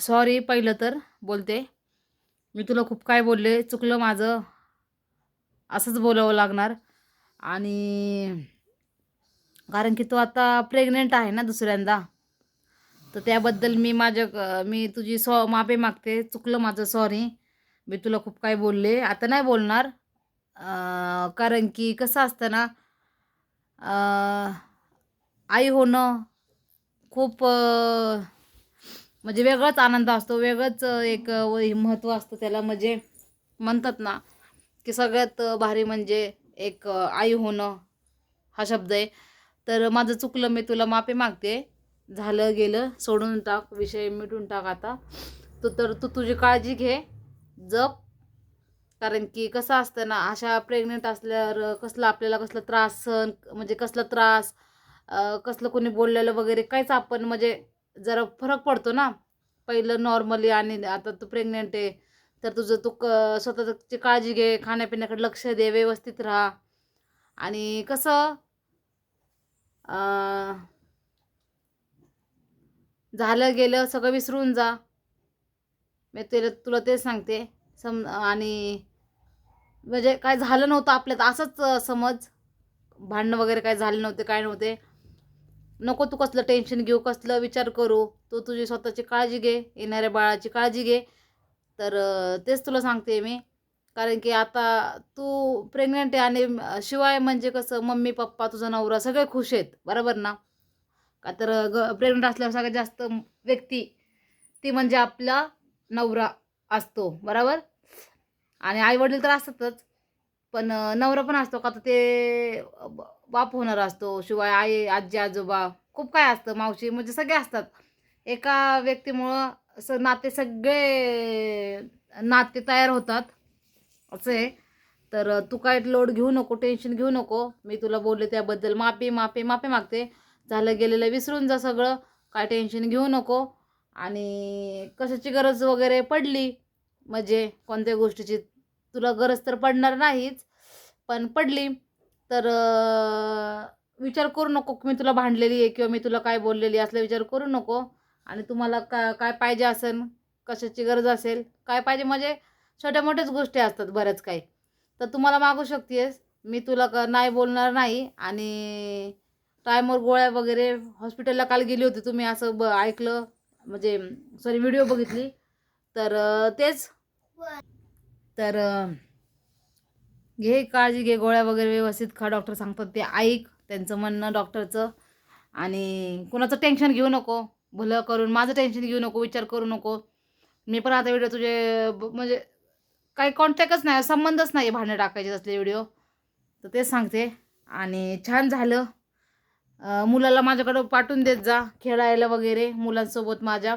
Sorry पहिलं तर बोलते. मी तुला खूप काय बोलले चुकलं माझं. असंच बोलावं लागणार. आणि कारण की तू आता प्रेग्नेंट आहे ना दुसऱ्यांदा. तर त्याबद्दल मी माझ्या क- मी तुझी सॉ माफी मागते. चुकलं माझं सॉरी मी तुला खूप काय बोलले. आता नाही बोलणार. कारण की कसं असतं ना आई होणं खूप म्हणजे वेगळाच आनंद असतो वेगळंच एक महत्त्व असतं त्याला. म्हणजे म्हणतात ना की सगळ्यात भारी म्हणजे एक आई होणं हा शब्द आहे. तर माझं चुकलं मी तुला माफी मागते. झालं गेलं सोडून टाक विषय मिटून टाक आता. तू तर तू तुझी काळजी घे जप. कारण की कसं असतं ना अशा प्रेग्नेंट असल्यावर कसलं आपल्याला कसला त्रास सहन म्हणजे कसला त्रास कसलं कोणी बोललेलं वगैरे काहीच आपण म्हणजे जरा फरक पडतो ना. पहिलं नॉर्मली आणि आता तू प्रेग्नेंट आहे तर तुझं तू क स्वतःची काळजी घे खाण्यापिण्याकडे लक्ष दे व्यवस्थित राहा. आणि कसं झालं गेलं सगळं विसरून जा. मी तुला तुला तेच सांगते. सम आणि म्हणजे काय झालं नव्हतं आपल्यात असंच समज. भांडणं वगैरे काय झाले नव्हते काय नव्हते. नको तू कसलं टेन्शन घेऊ कसलं विचार करू तू तुझी स्वतःची काळजी घे येणाऱ्या बाळाची काळजी घे. तर तेच तुला सांगते मी. कारण की आता तू प्रेग्नंट आहे आणि शिवाय म्हणजे कसं मम्मी पप्पा तुझा नवरा सगळे खुश आहेत बरोबर ना? का तर ग प्रेग्नंट असल्यावर सगळ्यात जास्त व्यक्ती ती म्हणजे आपला नवरा असतो बरोबर? आणि आईवडील तर असतातच पण नवरा पण असतो का तर ते बाप होणार असतो शिवाय आई आजी आजोबा खूप काय असतं मावशी म्हणजे सगळे असतात. एका व्यक्तीमुळं असं नाते सगळे नाते तयार होतात असं आहे. तर तू काय लोड घेऊ नको टेन्शन घेऊ नको. मी तुला बोलले त्याबद्दल माफी माफी माफी मागते. झालं गेलेलं विसरून जा सगळं काय टेन्शन घेऊ नको. आणि कशाची गरज वगैरे पडली म्हणजे कोणत्या गोष्टीची तुला गरज तर पडणार नाहीच पण पडली. तर विचार करू नको की मी तुला भांडलेली आहे किंवा मी तुला काय बोललेली असला विचार करू नको. आणि तुम्हाला का काय पाहिजे असेल कशाची गरज असेल काय पाहिजे म्हणजे छोट्या मोठ्याच गोष्टी असतात बऱ्याच काही. तर तुम्हाला मागू शकतेस. मी तुला क नाही बोलणार नाही आणि टायमवर गोळ्या वगैरे हॉस्पिटलला काल गेली होती. तुम्ही असं ब ऐकलं म्हणजे सॉरी व्हिडिओ बघितली. तर तेच. तर घे काळजी घे गोळ्या वगैरे व्यवस्थित खा डॉक्टर सांगतात ते ऐक त्यांचं म्हणणं डॉक्टरचं आणि कुणाचं टेन्शन घेऊ नको भलं करून माझं टेन्शन घेऊ नको विचार करू नको. मी पण आता व्हिडिओ तुझे म्हणजे काही कॉन्टॅक्टच नाही संबंधच नाही भांडणं टाकायचे असले व्हिडिओ तर तेच सांगते. आणि छान झालं. मुलाला माझ्याकडं पाठवून देत जा खेळायला वगैरे मुलांसोबत माझ्या.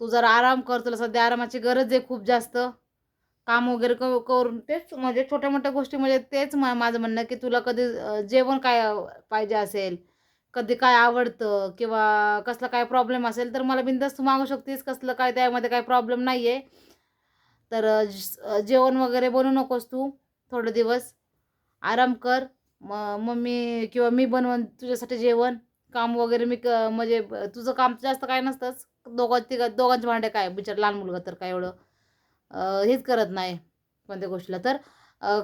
तू जरा आराम कर तुला सध्या आरामाची गरज आहे खूप जास्त. काम वगैरे क करून तेच म्हणजे छोट्या मोठ्या गोष्टी म्हणजे तेच मा माझं म्हणणं की तुला कधी जेवण काय पाहिजे असेल कधी काय आवडतं किंवा कसला काय प्रॉब्लेम असेल तर मला बिंदास तू मागू शकतेस कसलं काय त्यामध्ये काय प्रॉब्लेम नाही आहे तर जेवण वगैरे बनवू नकोस तू थोडे दिवस. आराम कर म मम्मी किंवा मी बनवून तुझ्यासाठी जेवण काम वगैरे मी क म्हणजे तुझं काम जास्त काय नसतंच दोघं तिघं दोघांचे भांडे काय बिचार लहान मुलगा तर काय एवढं. हेच करत नाही कोणत्या गोष्टीला. तर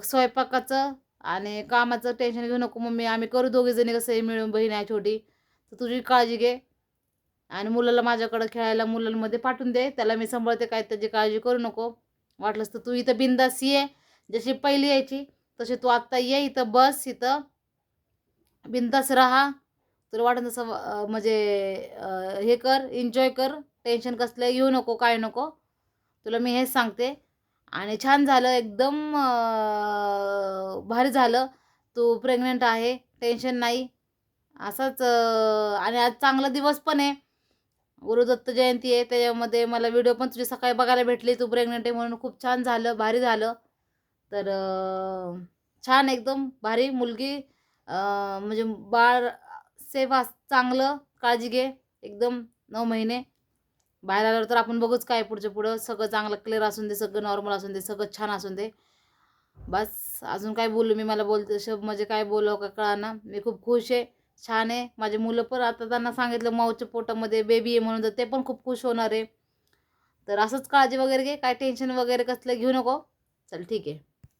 स्वयंपाकाचं आणि कामाचं टेन्शन घेऊ नको मम्मी आम्ही करू दोघीजणी कसं मिळून बहीण आहे छोटी. तर तुझी काळजी घे आणि मुलाला माझ्याकडं खेळायला मुलांमध्ये पाठवून दे. त्याला मी सांभाळते काय त्याची काळजी करू नको. वाटलंस तर तू इथं बिंदास ये. जशी पहिली यायची तशी तू आत्ता ये. इथं बस इथं बिंदास राहा. तुला वाटत तसं म्हणजे हे कर एन्जॉय कर. टेन्शन कसलं घेऊ नको काय नको. तुला मी हेच सांगते. आणि छान झालं एकदम भारी झालं. तू प्रेग्नंट आहे टेन्शन नाही. असंच आणि आज चांगला दिवस पण आहे. गुरुदत्त जयंती आहे त्याच्यामध्ये मला व्हिडिओ पण तुझी सकाळी बघायला भेटली. तू प्रेग्नंट आहे म्हणून खूप छान झालं भारी झालं. तर छान एकदम भारी मुलगी म्हणजे बाळ सेवा चांगलं काळजी घे. एकदम नऊ महिने. बाहेर आल्यावर तर आपण बघूच काय पुढच्या पुढं. सगळं चांगलं क्लिअर असून दे सगळं नॉर्मल असून दे सगळं छान असून दे. बस अजून काय बोलू मी मला बोलतो शब म्हणजे काय बोलावं का कळा ना मी खूप खुश आहे छान आहे. माझे मुलं पण आता त्यांना सांगितलं माऊच्या पोटामध्ये बेबी आहे म्हणून तर ते पण खूप खुश होणार आहे. तर असंच काळजी वगैरे घे काय टेन्शन वगैरे कसलं घेऊ नको. चल ठीक आहे.